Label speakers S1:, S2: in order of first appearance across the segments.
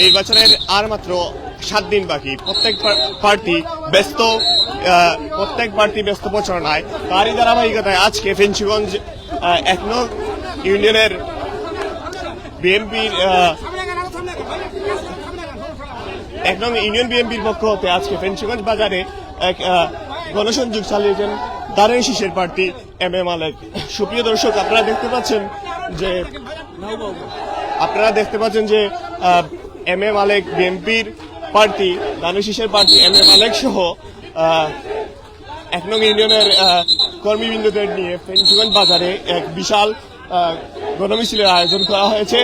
S1: নির্বাচনের আর মাত্র সাত দিন বাকি। প্রত্যেক প্রার্থী ব্যস্ত প্রত্যেক প্রার্থী ব্যস্ত প্রচারণায়। তারই ধারাবাহিকতায় আজকে ফেঞ্চুগঞ্জ এক ইউনিয়নের বিএনপির এক নং ইউনিয়ন বিএনপির পক্ষ হতে আজকে ফেঞ্চুগঞ্জ বাজারে এক গণসংযোগ চালিয়েছেন দারেন শীষের প্রার্থী এম এ মালেক। সুপ্রিয় দর্শক, আপনারা দেখতে পাচ্ছেন যে, আপনারা দেখতে পাচ্ছেন যে এম এ মালেক বিএনপির প্রার্থী দানের শীষের প্রার্থী এম এ মালেক সহ এক নং ইউনিয়নের কর্মীবৃন্দদের নিয়ে ফেঞ্চুগঞ্জ বাজারে এক বিশাল গণমিছিলের আয়োজন করা হয়েছে।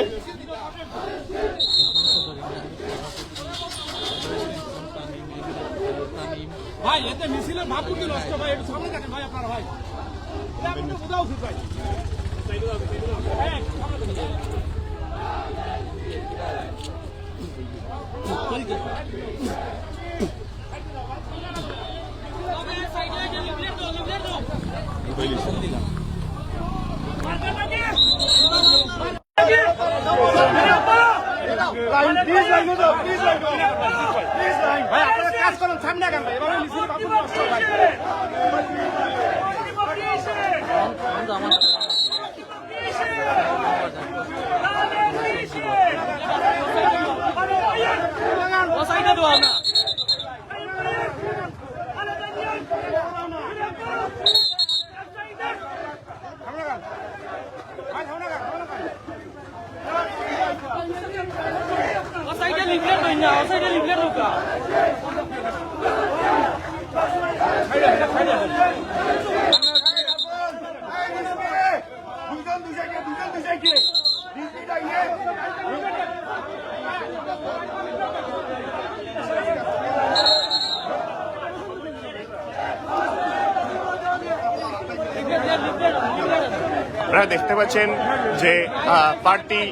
S2: ভাই এতে মিছিলের নষ্ট ভাই সামনে দেখেন ভাই আপনারা ভাই। এটা আপনি একটু বোঝা উচিত ভাই। এই, সামনে দেখেন। কাজ করেন সামনে আগান ভাই এভাবে মিছিলের ভাবমূর্তি নষ্ট ভাই সামনে আগান ভাই সামনে আগান সামনে আগান
S3: সাইডে লিফলেট হই না সাইডে লিফলেট হোকা
S2: দুজন দুজনকে দুজন দুজনকে ডিউটিটা ইয়ে
S1: আপনারা দেখতে পাচ্ছেন যে পার্টি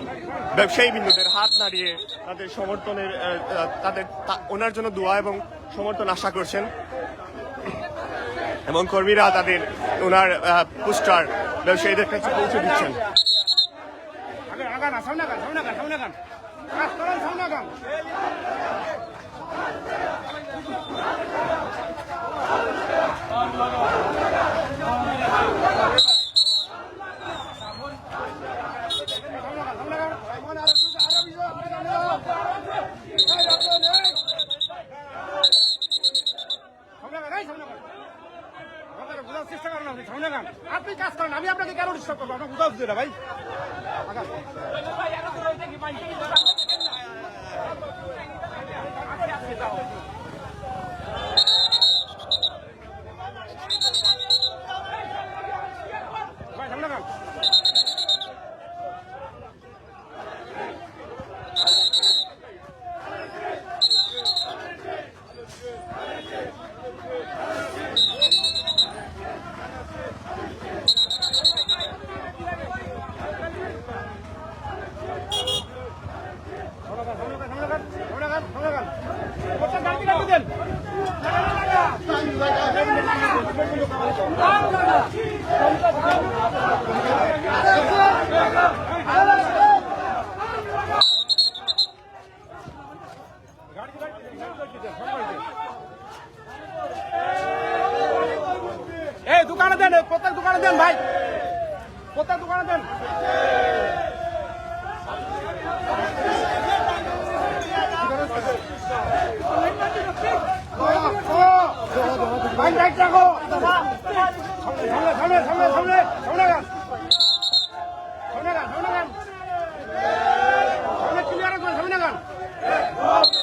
S1: ব্যবসায়ী বিন্দুদের হাত নাড়িয়ে তাদের সমর্থনের তাদের ওনার জন্য দোয়া এবং সমর্থন আশা করছেন। এবং কর্মীরা তাদের ওনার পোস্টার ব্যবসায়ীদের কাছে পৌঁছে দিচ্ছেন।
S2: আগে, আগান আগান, সামনে আগান সামনে আগান। সামনে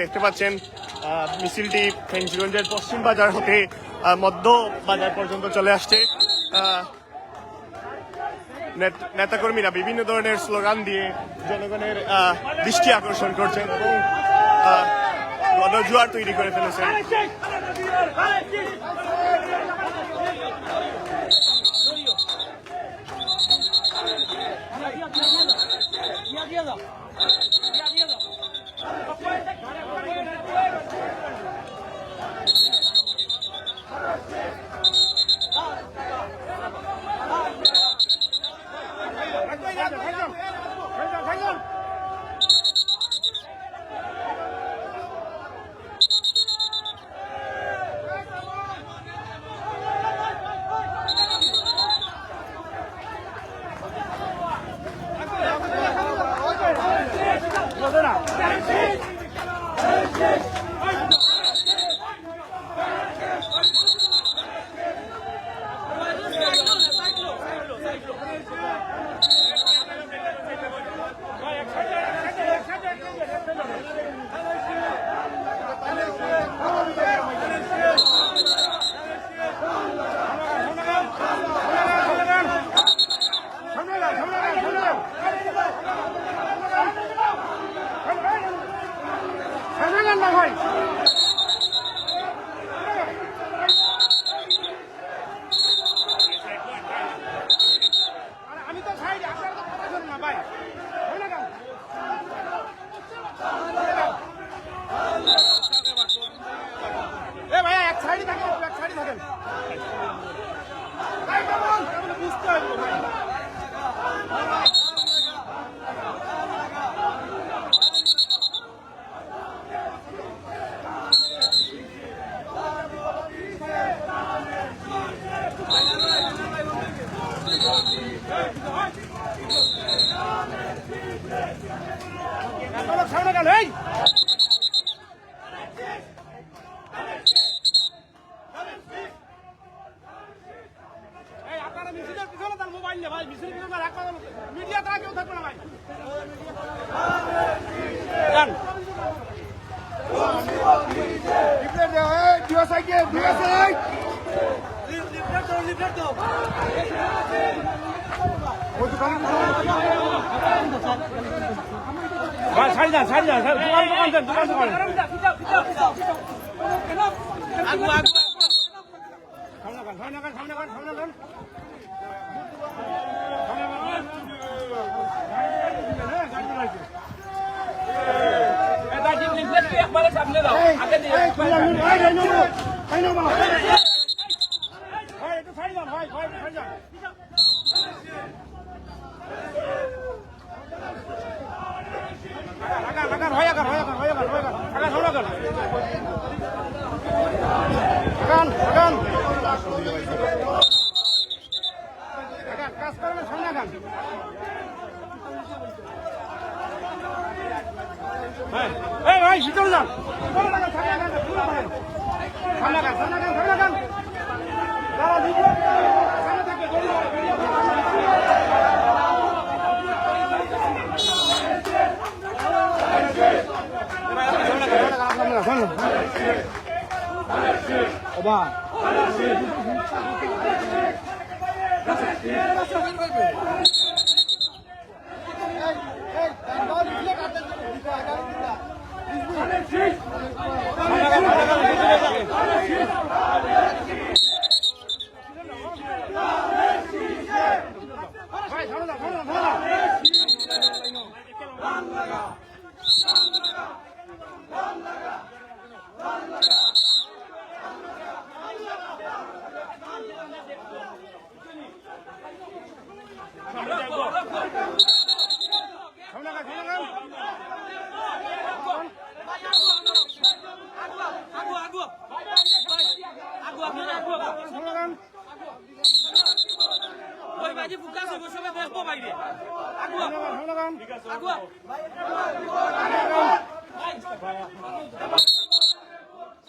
S1: দেখতে পাচ্ছেন মিছিলটি ফেঞ্চিগঞ্জের পশ্চিম বাজার হতে মধ্য বাজার পর্যন্ত চলে আসছে। নেতাকর্মীরা বিভিন্ন ধরনের স্লোগান দিয়ে জনগণের দৃষ্টি আকর্ষণ করছেন এবং গণজোয়ার তৈরি করে ফেলেছেন।
S2: সামনে গেল এই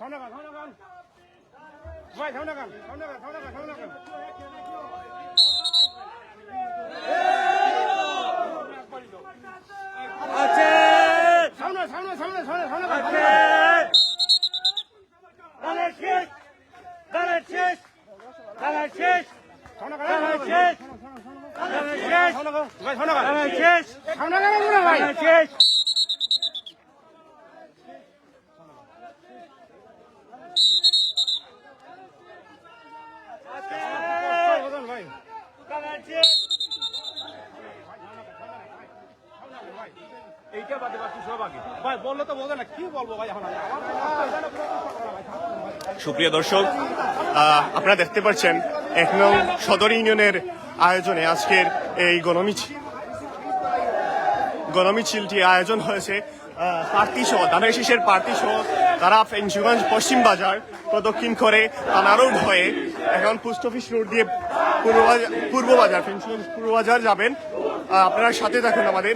S2: থামনাগান থামনাগান ভাই থামনাগান থামনাগান থামনাগান
S3: থামনাগান আছে।
S2: সামনে সামনে সামনে সামনে
S3: সামনে
S2: আছে।
S4: দাঁড়ায় শেষ দাঁড়ায় শেষ দাঁড়ায় শেষ দাঁড়ায় শেষ দাঁড়ায় শেষ দাঁড়ায় শেষ। দাঁড়ায় শেষ।
S1: সুপ্রিয় দর্শক আপনারা দেখতে পাচ্ছেন এক নং সদর ইউনিয়নের আয়োজনে আজকের এই গণমিছিল গণমিছিলটি আয়োজন হয়েছে পার্টি সহ ধানের শীষের পার্টি সহ তারা ফেঞ্চুগঞ্জ পশ্চিম বাজার প্রদক্ষিণ করে থানা রোড হয়ে এখন পোস্ট অফিস রোড দিয়ে পূর্ব পূর্ব বাজার ফেঞ্চুগঞ্জ পূর্ব বাজার যাবেন আপনারা সাথে থাকুন আমাদের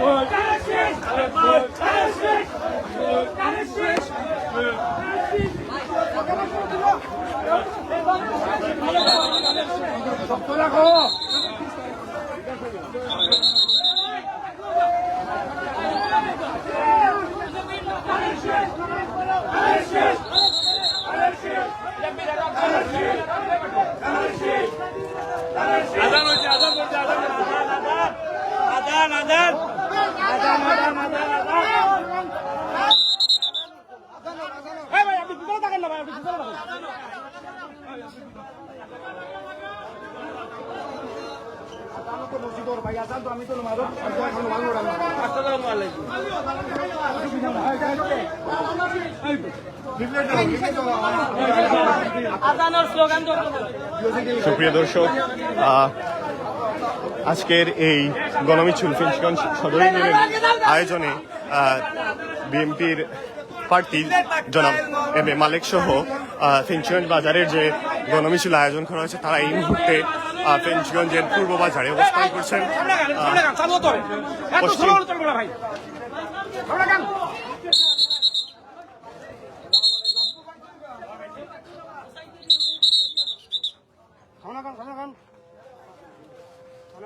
S2: ভাই আপনি পিছনে থাকেন আমি
S1: সুপ্রিয় দর্শক আজকের এই গণমিছিল ফিঞ্চগঞ্জ সদর ইউনিয়নের আয়োজনে বিএনপির প্রার্থী জনাব এম এ মালিক সহ ফিঞ্চগঞ্জ বাজারের যে গণমিছিল আয়োজন করা হয়েছে তারা এই মুহূর্তে ফিঞ্চগঞ্জের পূর্ব বাজারে অবস্থান করছেন। পশ্চিম-
S2: স্লো চলবে না ভাই সামনে গান সামনে গান সামনে গান সামনে গান সামনে গান এই সামনে গান সামনে গান সামনে গান সামনে গান সামনে গান
S5: দেশের মনোনীত প্রার্থী সিলেটের দক্ষিণ সমাবেশ আসনে দেশনায়ক বেগম খালেদা জিয়াকে মনোনীত করে গেছেন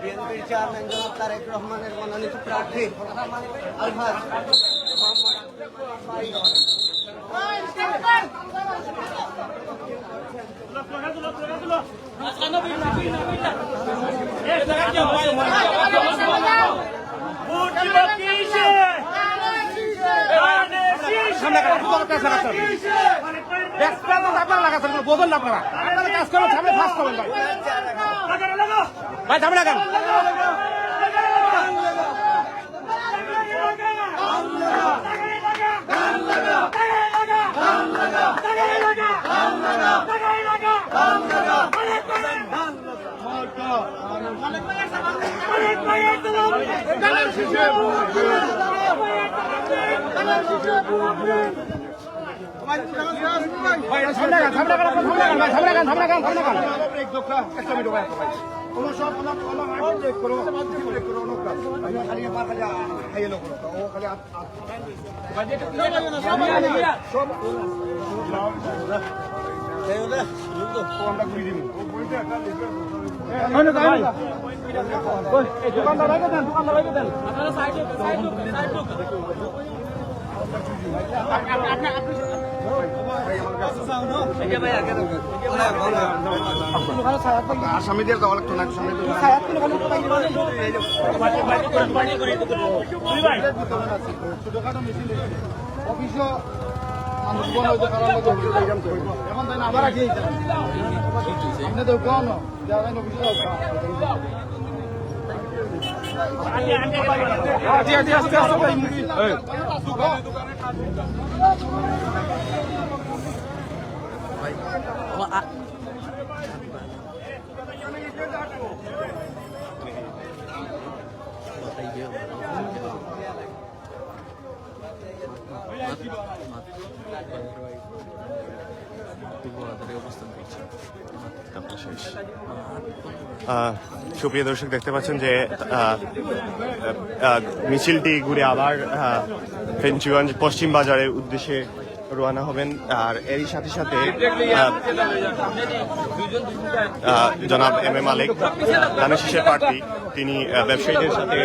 S5: বিএনপির চেয়ারম্যান জনাব তারেক রহমানের মনোনীত প্রার্থী মোহাম্মদ আব্দুল
S2: সামনে গান তোমার কাছে রাখতে ব্যস্ত আপনারা লাগাচ্ছেন বোঝেন না আপনারা আপনারা কাজ করেন সামনে ফাঁস করেন ভাই ভাই সামনে লাগান ভাই সামনে গান সামনে গান সামনে গান ভাই সামনে গান সামনে গান সামনে গান একটা মিনিট ভাই কোন সব কোন কোন আগে ব্রেক করো ব্রেক করো নো কাজ। আমি খালি আমার খালি খাইয়ে লো করো ও খালি সব আমরা ঘুরি দিমু দোকানদার রাখে দেন দোকানদার রাখে দেন আসামি দিয়ে দেওয়া লাগতো না বন্ধ হইতে কারণ এখন তাই আবার আগে আপনি তো অফিসে
S1: সুপ্রিয় দর্শক দেখতে পাচ্ছেন যে মিছিলটি ঘুরে আবার ফেঞ্চুগঞ্জ পশ্চিম বাজারের উদ্দেশ্যে রওনা হবেন, আর এরই সাথে সাথে জনাব এম এ মালিক দানেশিসের প্রার্থী, তিনি ব্যবসায়ীদের সাথে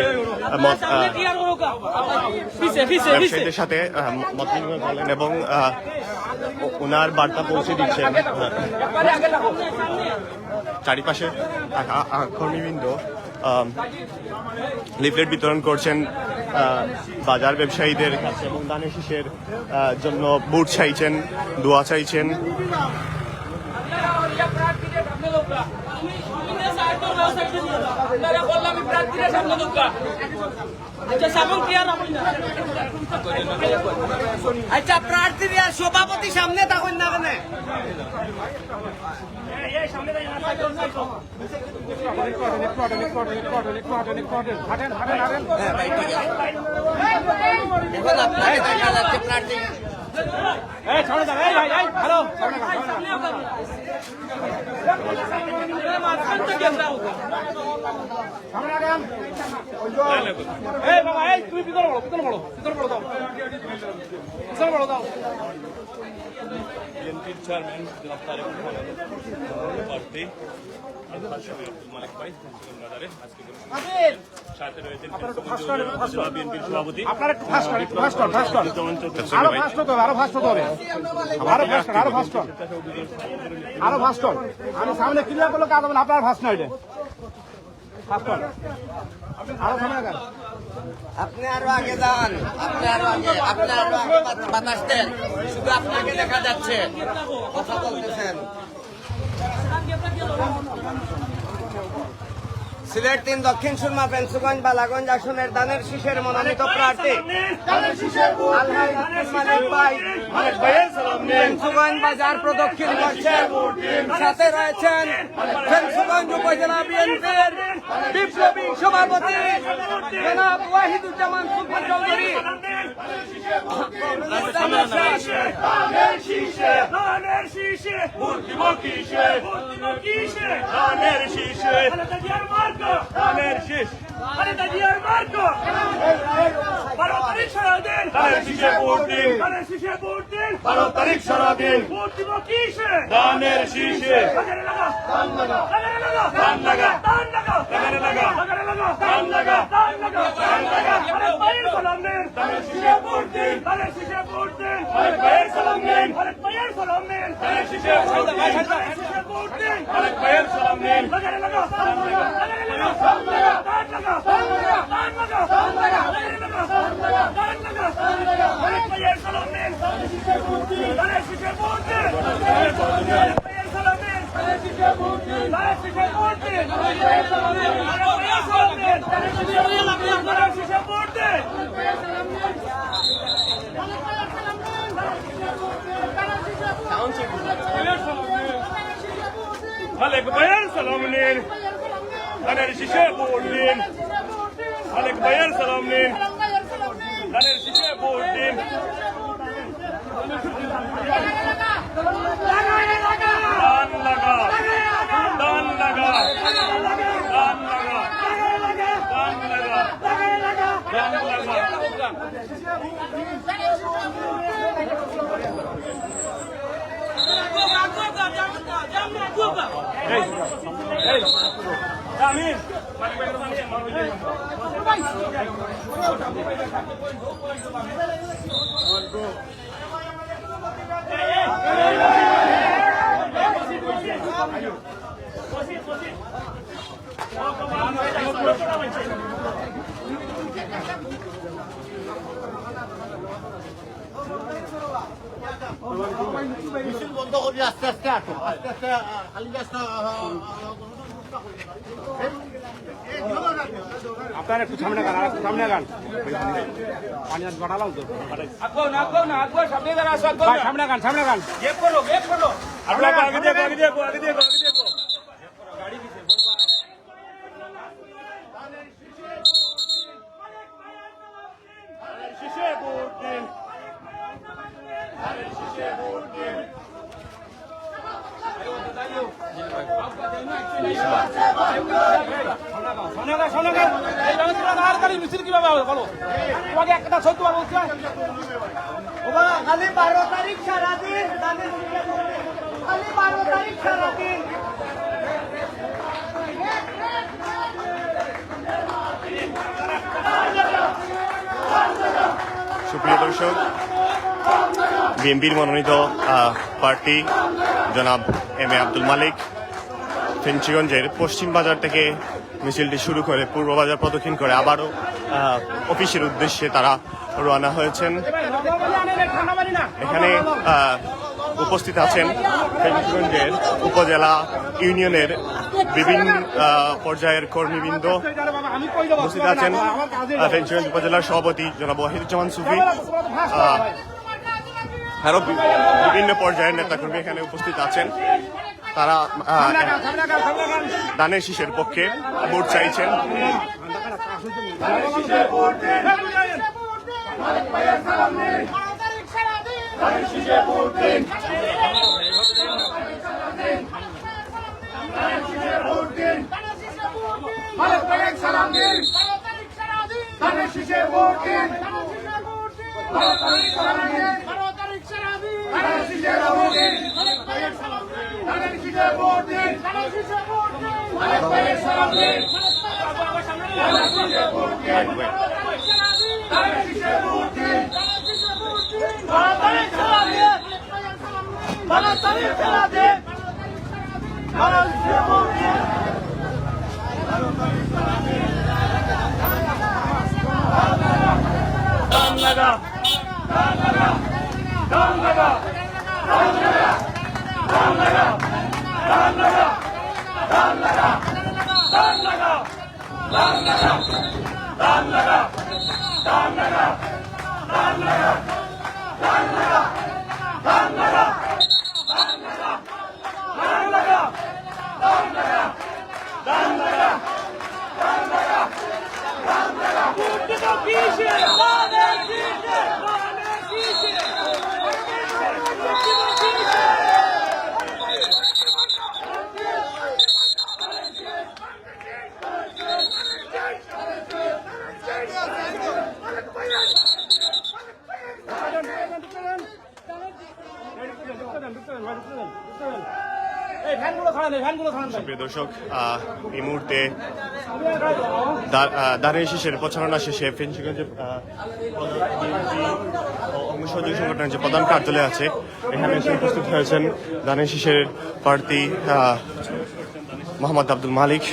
S1: ব্যবসায়ীদের সাথে মত বিনিময় এবং ওনার বার্তা পৌঁছে দিচ্ছেন চারিপাশে কর্মীবৃন্দ। লিফলেট বিতরণ করছেন বাজার ব্যবসায়ীদের কাছে এবং দানের শীষের জন্য বুট চাইছেন দোয়া চাইছেন।
S4: আচ্ছা
S5: আচ্ছা প্রার্থী আর সভাপতি সামনে থাকুন না কেন?
S2: তুমি ভিতরে বলো ভিতরে বলো ভিতরে বলো দাও ভিতরে বলো দাও
S6: বিএনপির চেয়ারম্যান জনাব তারেক রহমান
S2: সভাপতি মালিক ভাই বাজারে আজকে সাথে রয়েছেন বিএনপির সভাপতি
S7: আরও করেন আমি সামনে ক্লিয়ার করলে কাজ হবে আপনার না এটা
S5: আপনি আরও আগে যান। আপনি আরও আগে আপনি আরও আগে বাত- বাতাস দেন শুধু আপনাকে দেখা যাচ্ছে। কথা বলতেছেন। সিলেট তিন, দক্ষিণ সুরমা, পেন্সুগঞ্জ, বালাগঞ্জ আসনের দানের শীষের মনোনীত প্রার্থী। পেন্সুগঞ্জ বাজার প্রদক্ষিণ করছেন। সাথে রয়েছেন পেন্সুগঞ্জ উপজেলা বিএনপির বিপ্লবী সভাপতি জনাব ওয়াহিদুজ্জামান সুলতান চৌধুরী।
S2: শীর্ষে শীষে ধানের ধানের ধানের ধানের আরে দাদিয়ার মার্গ বারো তারিখ সারা দিন। ধানের শীষে ভোট দিন। ধানের শীষে ভোট দিন। বারো তারিখ সারা দিন। মূর্তিম কিসে? ধানের শীষে। লাগারে লাগা। ধান লাগা। লাগারে লাগা। ধান লাগা। ধান লাগা। লাগারে লাগা। লাগারে লাগা। ধান লাগা। ধান লাগা। ধান লাগা। আরে বাইর সালাম দিন ধানের শীষে ভোট দিন। ধানের শীষে ভোট দিন। আরে বাইর সালাম দিন আরে বাইর সালাম দিন। ধানের শীষে ভোট দিন ধানের শীষে ভোট দিন আরে বাইর সালাম দিন লাগারে লাগা ধান লাগা লাগারে লাগা ধান লাগা ধান লাগা ধান লাগা ধান লাগা ধান লাগা লাগারে লাগা ধান লাগা ধান লাগা ধান লাগা আরে বাইর সালাম দিন ধানের শীষে ভোট দিন ধানের শীষে ভোট দিন আরে বাইর সালাম দিন ধানের শীষে ভোট দিন ধানের শীষে আরে বাইর সালাম দিন আরে বাইর সালাম দিন ধানের শীষে ভোট দিন ধানের শীষে ভোট দিন মালিক ভাইয়ের সালাম নিন ধানের শীষে ভোট দিন মালিক ভাইয়ের সালাম নিন ধানের শীষে ভোট দিন দান লাগা দান লাগা দান লাগা দান লাগা দান লাগা আমিন মালিক ভাইয়ের সালাম নিন মালিক ভাইয়ের সালাম নিন।
S7: বন্ধ করি আস্তে আস্তে আটো আস্তে আস্তে খালি গাছটা আপনার একটু সামনে গান আর একটু সামনে গান পানি আজ বাড়ালাম তো
S8: আগো না আগো না আগো সামনে দাঁড়া আসো আগো
S7: ভাই, সামনে গান সামনে গান
S8: গেপ করো গেপ করো
S2: আপনার আগে দেখো আগে দেখো আগে দেখো আগে দেখো শীষে ভোট দিন
S7: সামনে গান সামনে গান
S8: এই ব্যবস্থা আর গাড়ি মিছিল কীভাবে হবে বলো
S7: তোমাকে একটা সত্য আর বলছি
S5: বাবা খালি বারো তারিখ সারাদিন দানের শীষে ভোট দিন। খালি বারো তারিখ সারাদিন
S1: সুপ্রিয় দর্শক বিএনপির মনোনীত প্রার্থী জনাব এম এ আব্দুল মালিক। ফেঞ্চিগঞ্জের পশ্চিম বাজার থেকে মিছিলটি শুরু করে পূর্ব বাজার প্রদক্ষিণ করে আবারও অফিসের উদ্দেশ্যে তারা রওনা হয়েছেন। এখানে উপস্থিত আছেন ফেঞ্চিগঞ্জের উপজেলা ইউনিয়নের বিভিন্ন পর্যায়ের কর্মীবৃন্দ। উপস্থিত আছেন ফেঞ্চিগঞ্জ উপজেলার সভাপতি জনাব ওয়াহিদুজ্জামান সুফি। আরও বিভিন্ন পর্যায়ের নেতাকর্মী এখানে উপস্থিত আছেন। তারা দানের শীষের পক্ষে ভোট চাইছেন।
S4: Canada! Canada! Vixe,
S1: Flávio! দর্শক এই মুহূর্তে দানের শেষের প্রচারণা শেষে ফেন্সিগঞ্জের অঙ্গসহযোগী সংগঠনের যে প্রধান কার্যালয় আছে, এখানে এসে উপস্থিত হয়েছেন দানের শেষের প্রার্থী মোহাম্মদ আব্দুল মালিক।